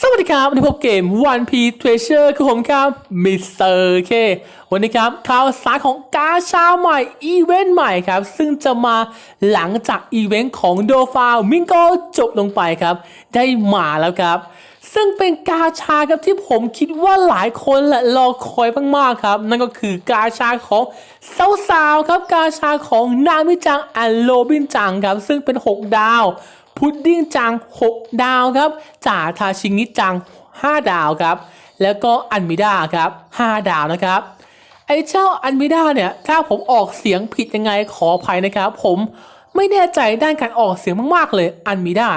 สวัสดีครับวันนี้พบเกม One Piece Treasure คือผมครับมิสเตอร์เควันนี้ครับข่าวสารของกาชาใหม่ อีเวนต์ใหม่ครับ ซึ่งจะมาหลังจากอีเวนต์ของโดฟามิงโกจบลงไปครับ ได้มาแล้วครับ ซึ่งเป็นกาชาครับที่ผมคิดว่าหลายคนแหละรอคอยมากๆครับ นั่นก็คือกาชาของสาวๆครับกาชาของนามิจังแอนโรบินจังครับ ซึ่งเป็น 6 ดาว พุดดิ้งจัง 6 ดาวครับจ่าทาชิงิจัง 5 ดาวครับ แล้วก็อันมิดาครับ 5 ดาวนะครับ ไอ้เจ้าอันมิดาเนี่ย ถ้าผมออกเสียงผิดยังไงขออภัยนะครับ ผมไม่แน่ใจด้านการออกเสียงมากๆเลยอันมิดา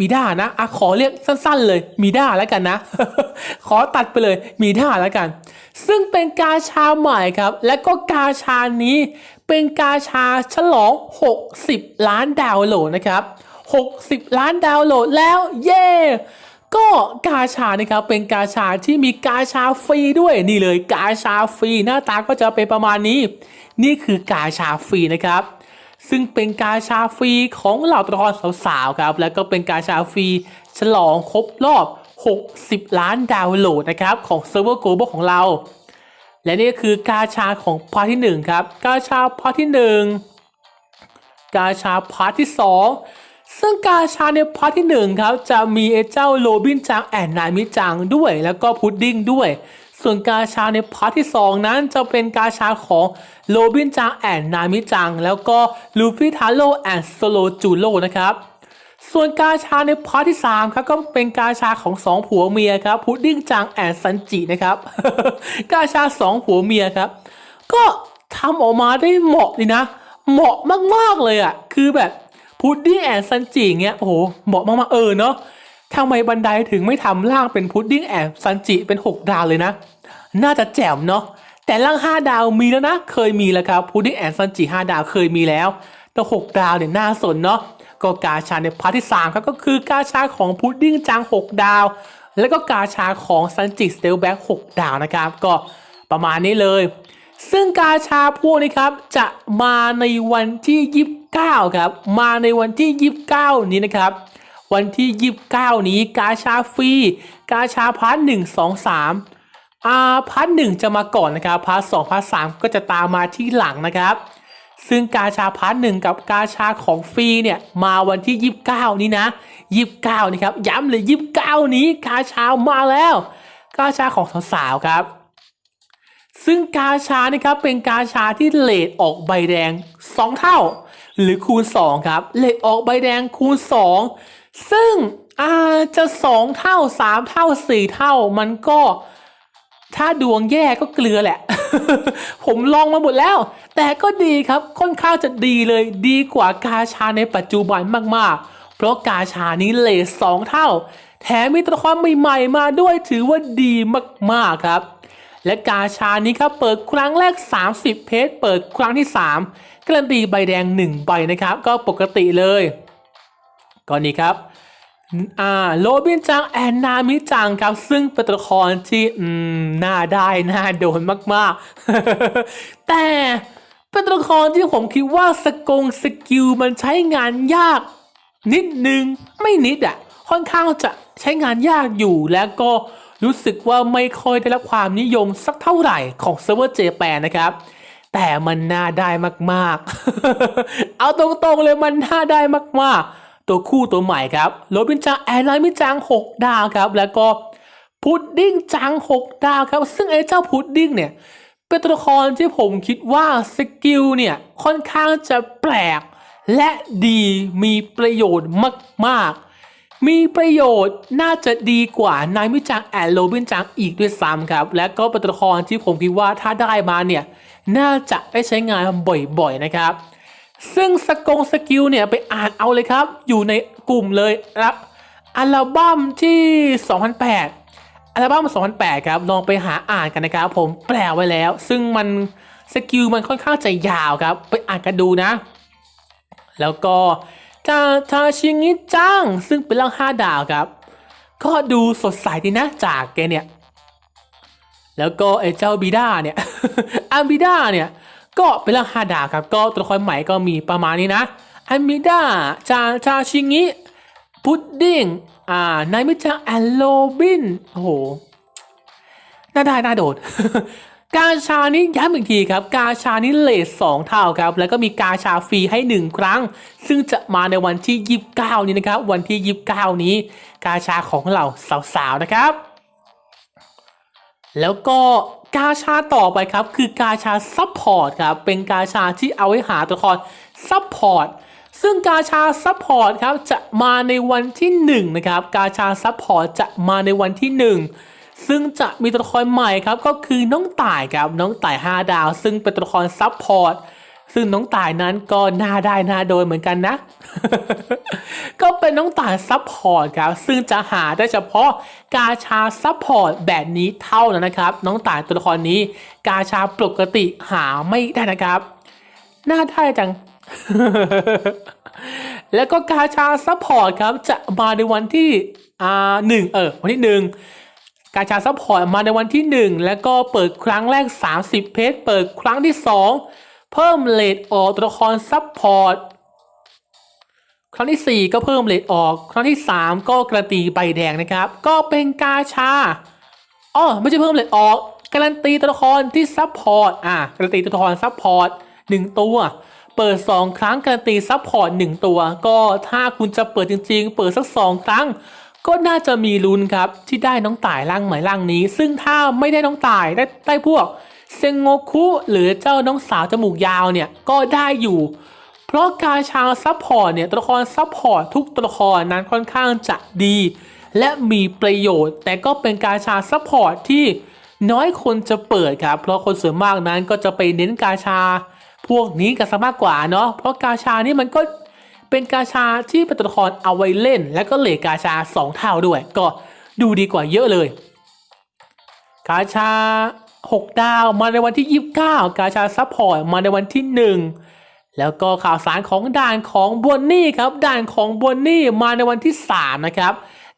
มิด้านะอะขอเรียกสั้นๆเลยมิด้าแล้วกันนะ ขอตัดไปเลยมิด้าแล้วกัน ซึ่งเป็นกาชาใหม่ครับ และก็กาชานี้เป็นกาชาฉลอง 60 ล้านดาวโหลดนะครับ 60 ล้านดาวน์โหลดแล้ว เย้ก็กาชานะครับเป็นกาชาที่มีกาชาฟรีด้วยนี่เลยกาชาฟรีหน้าตาก็จะเป็นประมาณนี้ นี่คือกาชาฟรีนะครับ ซึ่งเป็นกาชาฟรีของเหล่าตัวละครสาวๆครับ แล้วก็เป็นกาชาฟรีฉลองครบรอบ 60 ล้านดาวน์โหลดนะครับของเซิร์ฟเวอร์โกลบอลของเรา และนี่ก็คือกาชาของพาร์ทที่ 1 ครับ กาชาพาร์ทที่ 1 กาชาพาร์ทที่ 2 ซึ่งกาชาในพาร์ทที่1ครับจะมีไอ้เจ้าโรบินจังแอนนามิจังด้วย แล้วก็พุดดิ้งด้วย ส่วนกาชาในพาร์ทที่ 2 นั้นจะเป็นกาชาของโรบินจังแอนนามิจัง แล้วก็ลูฟี่ทาโร่แอนโซโลจูโร่นะครับส่วนกาชาในพาร์ทที่3ครับก็เป็นกาชาของสองผัวเมียครับพุดดิ้งจังแอนซันจินะครับกาชาสองผัวเมียครับ ก็ทำออกมาได้เหมาะดีนะ เหมาะมากๆเลยอะ่ะคือแบบ พุดดิ้งแอนซันจิเงี้ยโอ้โหเหมาะมากๆเออเนาะทำไมบันไดถึงไม่ทำร่างเป็นพุดดิ้งแอนซันจิเป็น 6 ดาวเลยนะ น่าจะแจ่มเนาะแต่ร่าง 5 ดาวมีแล้วนะ เคยมีแล้วครับพุดดิ้งแอนซันจิ5ดาวเคยมีแล้ว แต่ 6 ดาวเนี่ยน่าสนเนาะก็กาชาในพาร์ทที่3ครับก็คือกาชาของพุดดิ้งจาง 6 ดาว แล้วก็กาชาของซันจิสเตลแบ็ก6ดาวนะครับก็ประมาณนี้เลย ซึ่งกาชาพวกนี้ครับจะมาในวันที่ 29 ครับ มาในวันที่ 29 นี้นะครับ วันที่ 29 นี้กาชาฟรีกาชาพาร์ท1 2 3อ่าพาร์ทหนึ่งจะมาก่อนนะครับพาร์ทสองพาร์ทสามก็จะตามมาที่หลังนะครับ ซึ่งกาชาพาร์ทหนึ่งกับกาชาของฟรีเนี่ยมาวันที่ 29 นี้นะ29นี่ครับย้ำเลย 29 นี้กาชามาแล้ว กาชาของสาวๆครับซึ่งกาชานี่ครับเป็นกาชาที่เลทออกใบแดง 2 เท่า หรือคูณ 2 ครับ เหลทออกใบแดงคูณ 2 ซึ่งอาจจะ 2 เท่า 3 เท่า 4 เท่ามันก็ถ้าดวงแย่ก็เกลือแหละ ผมลองมาหมดแล้ว แต่ก็ดีครับ ค่อนข้างจะดีเลย ดีกว่ากาชาในปัจจุบันมากๆ เพราะกาชานี้เลทสองเท่า แถมมีตัวละครใหม่ๆมาด้วยถือว่าดีมากๆครับ และกาชานี้ครับเปิดครั้งแรก 30 เพจเปิดครั้งที่ 3การันตีใบแดง 1 ใบนะครับ ก็ปกติเลยก็นี่ครับอ่าโรบินจังแอนนามิจังครับ ซึ่งเป็นตัวละครที่อืมน่าได้น่าโดนมากๆ แต่เป็นตัวละครที่ผมคิดว่าสกงสกิลมันใช้งานยาก นิดนึงไม่นิดอะ่ะค่อนข้างจะใช้งานยากอยู่แล้วก็ รู้สึกว่าไม่ค่อยได้รับความนิยมสักเท่าไหร่ของเซิร์ฟเวอร์เจแปนนะครับ แต่มันน่าได้มากๆ เอาตรงๆเลยมันน่าได้มากๆ ตัวคู่ตัวใหม่ครับโรบินจังแอนไลมิจัง 6 ดาวครับ แล้วก็พุดดิ้งจัง 6 ดาวครับ ซึ่งไอ้เจ้าพุดดิ้งเนี่ย เป็นตัวละครที่ผมคิดว่าสกิลเนี่ยค่อนข้างจะแปลก และดีมีประโยชน์มากๆ มีประโยชน์น่าจะดีกว่านายมิจังแอนโรบินจังอีกด้วยซ้ำครับ และก็เป็นตัวละครที่ผมคิดว่าถ้าได้มาเนี่ย น่าจะได้ใช้งานบ่อยๆนะครับ ซึ่งสกงสกิลเนี่ยไปอ่านเอาเลยครับ อยู่ในกลุ่มเลยครับอัลบั้มที่ 2008 อัลบั้ม 2008 ครับ ลองไปหาอ่านกันนะครับผมแปลไว้แล้ว ซึ่งมันสกิลมันค่อนข้างจะยาวครับ ไปอ่านกันดูนะ แล้วก็ ทาทาชิงิจังซึ่งเป็นร่าง5ดาวครับ ก็ดูสดใสดีนะจากแกเนี่ย แล้วก็ไอ้เจ้าบิด้าเนี่ยอัมบิด้าเนี่ยก็เป็นร่าง5ดาวครับ ก็ตัวละครใหม่ก็มีประมาณนี้นะอัมบิด้าจาจาชิงิพุดดิ้งอ่านายมิจังแอนโลบินโอ้โหน่าได้น่าโดด กาชานี้ย้ำอีกทีครับ กาชานี้เลทสองเท่าครับ แล้วก็มีกาชาฟรีให้หนึ่งครั้ง ซึ่งจะมาในวันที่ 29 นี้นะครับ วันที่ 29 นี้ กาชาของเราสาวๆนะครับ แล้วก็กาชาต่อไปครับ คือกาชาซัพพอร์ตครับ เป็นกาชาที่เอาไว้หาตัวละครซัพพอร์ตซึ่งกาชาซัพพอร์ตครับจะมาในวันที่1นะครับ กาชาซัพพอร์ตจะมาในวันที่ 1 ซึ่งจะมีตัวละครใหม่ครับก็คือน้องต่ายครับน้องต่าย 5 ดาว ซึ่งเป็นตัวละครซัพพอร์ตซึ่งน้องต่ายนั้นก็น่าได้น่าโดยเหมือนกันนะ ก็เป็นน้องต่ายซัพพอร์ตครับ ซึ่งจะหาได้เฉพาะกาชาซัพพอร์ตแบบนี้เท่านั้นนะครับ น้องต่ายตัวละครนี้ กาชาปกติหาไม่ได้นะครับ น่าได้จัง แล้วก็กาชาซัพพอร์ตครับจะมาในวันที่อ่าหนึ่งเออวันที่หนึ่ง กาชาซัพพอร์ตมาในวันที่หนึ่งแล้วก็เปิดครั้งแรก 30 เพจเปิดครั้งที่สองเพิ่มเลทออกตัวละครซัพพอร์ตครั้งที่ 4 ก็เพิ่มเลทออก ครั้งที่ 3 ก็กระตีใบแดงนะครับ ก็เป็นกาชาอ๋อไม่ใช่เพิ่มเลทออก การันตีตัวละครที่ซัพพอร์ตอะการันตีตัวละครซัพพอร์ต1ตัวเปิด 2 ครั้งการันตีซัพพอร์ต1ตัว ก็ถ้าคุณจะเปิดจริง ๆ เปิดสัก 2 ครั้ง ก็น่าจะมีลุ้นครับที่ได้น้องต่ายร่างใหม่ร่างนี้ ซึ่งถ้าไม่ได้น้องต่ายได้ได้พวกเซงโงคุ หรือเจ้าน้องสาวจมูกยาวเนี่ยก็ได้อยู่ เพราะกาชาซัพพอร์ตเนี่ยตัวละครซัพพอร์ตทุกตัวละครนั้นค่อนข้างจะดี และมีประโยชน์ แต่ก็เป็นกาชาซัพพอร์ตที่น้อยคนจะเปิดครับ เพราะคนส่วนมากนั้นก็จะไปเน้นกาชา พวกนี้กันซะมากกว่าเนาะเพราะกาชานี่มันก็ เป็นกาชาที่เป็นตัวละครเอาไว้เล่น และก็เหลกาชา 2 เท่าด้วย ก็ดูดีกว่าเยอะเลย กาชา 6 ดาวมาในวันที่ 29 กาชาซัพพอร์ตมาในวันที่ 1 แล้วก็ข่าวสารของด่านของบวนนี่ครับด่านของบวนนี่มาในวันที่ 3 นะครับ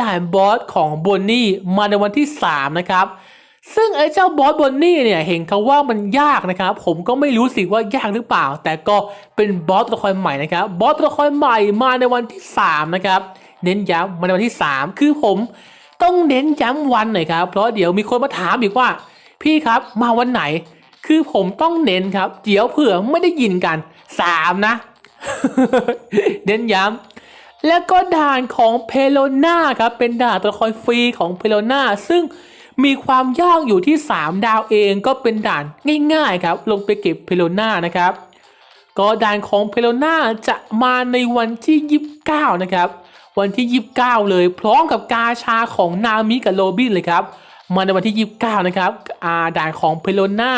ด่านบอสของบวนนี่มาในวันที่ 3 นะครับ ซึ่งไอ้เจ้าบอสบอนนี่เนี่ยเห็นเขาว่ามันยากนะครับ ผมก็ไม่รู้สิว่ายากหรือเปล่า แต่ก็เป็นบอสตัวละครใหม่นะครับบอสตัวละครใหม่มาในวันที่ 3 นะครับ เน้นย้ำมาในวันที่ 3 คือผมต้องเน้นย้ำวันหน่อยครับ เพราะเดี๋ยวมีคนมาถามอีกว่า พี่ครับมาวันไหน คือผมต้องเน้นครับ เดี๋ยวเผื่อไม่ได้ยินกัน 3 นะ เน้นย้ำแล้วก็ด่านของเพโลนาครับเป็นด่านตัวละครฟรีของเพโลนาซึ่ง มีความยากอยู่ที่ 3 ดาวเองก็เป็นด่านง่ายๆครับ ลงไปเก็บเพโลนานะครับ ก็ด่านของเพโลนาจะมาในวันที่ 29 นะครับ วันที่ 29 เลยพร้อมกับกาชาของนามิกับโรบินเลยครับ มาในวันที่ 29 นะครับอาด่านของเพโลนา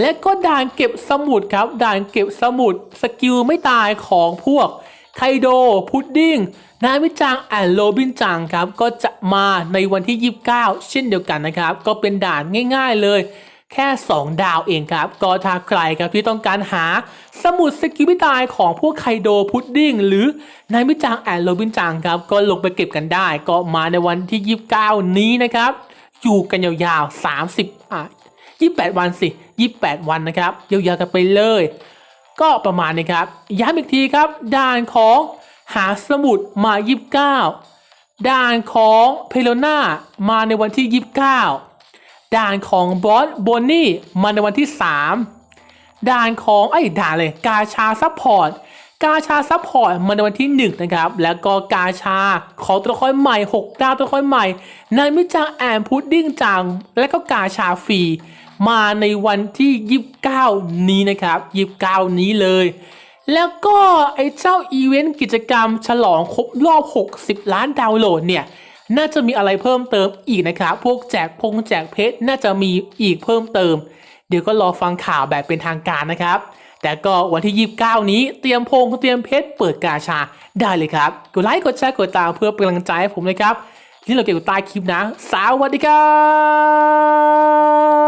และก็ด่านเก็บสมุดครับ ด่านเก็บสมุดสกิลไม่ตายของพวก ไคโด พุดดิ้งนายมิจังแอนโรบินจังครับ ก็จะมาในวันที่ 29 เช่นเดียวกันนะครับ ก็เป็นด่านง่าย ๆ เลยแค่ 2 ดาวเองครับ ก็ถ้าใครครับที่ต้องการหาสมุดสกิลไม่ตายของพวกไคโดพุดดิ้งหรือนายมิจังแอนโรบินจังครับ ก็ลงไปเก็บกันได้ ก็มาในวันที่ 29 นี้นะครับ อยู่กันยาวๆ 30 อะ 28 วันสิ 28 วันนะครับ ยาวๆกันไปเลย ก็ประมาณนี้ครับ ย้ำอีกทีครับ ด่านของหาสมุดมา 29 ด่านของเพโลนามาในวันที่ 29 ด่านของบอสโบนนี่มาในวันที่ 3 ด่านของไอ้ด่านเลยกาชาซัพพอร์ตกาชาซัพพอร์ตมาในวันที่ 1 นะครับ แล้วก็กาชาของตัวละครใหม่ 6 ดาวตัวละครใหม่ ในมิจังแอนพุดดิ้งจัง และก็กาชาฟรี มาในวันที่ 29 นี้นะครับ 29 นี้เลย แล้วก็ไอ้เจ้าอีเวนต์กิจกรรมฉลองครบรอบ 60 ล้านดาวน์โหลดเนี่ยน่าจะมีอะไรเพิ่มเติมอีกนะครับ พวกแจกพงแจกเพชรน่าจะมีอีกเพิ่มเติม เดี๋ยวก็รอฟังข่าวแบบเป็นทางการนะครับ แต่ก็วันที่ 29 นี้เตรียมพงเตรียมเพชรเปิดกาชาได้เลยครับ กดไลค์กดแชร์กดตามเพื่อเป็นกำลังใจให้ผมเลยครับที่เราเก็บอยู่ใต้คลิปนะ สวัสดีครับ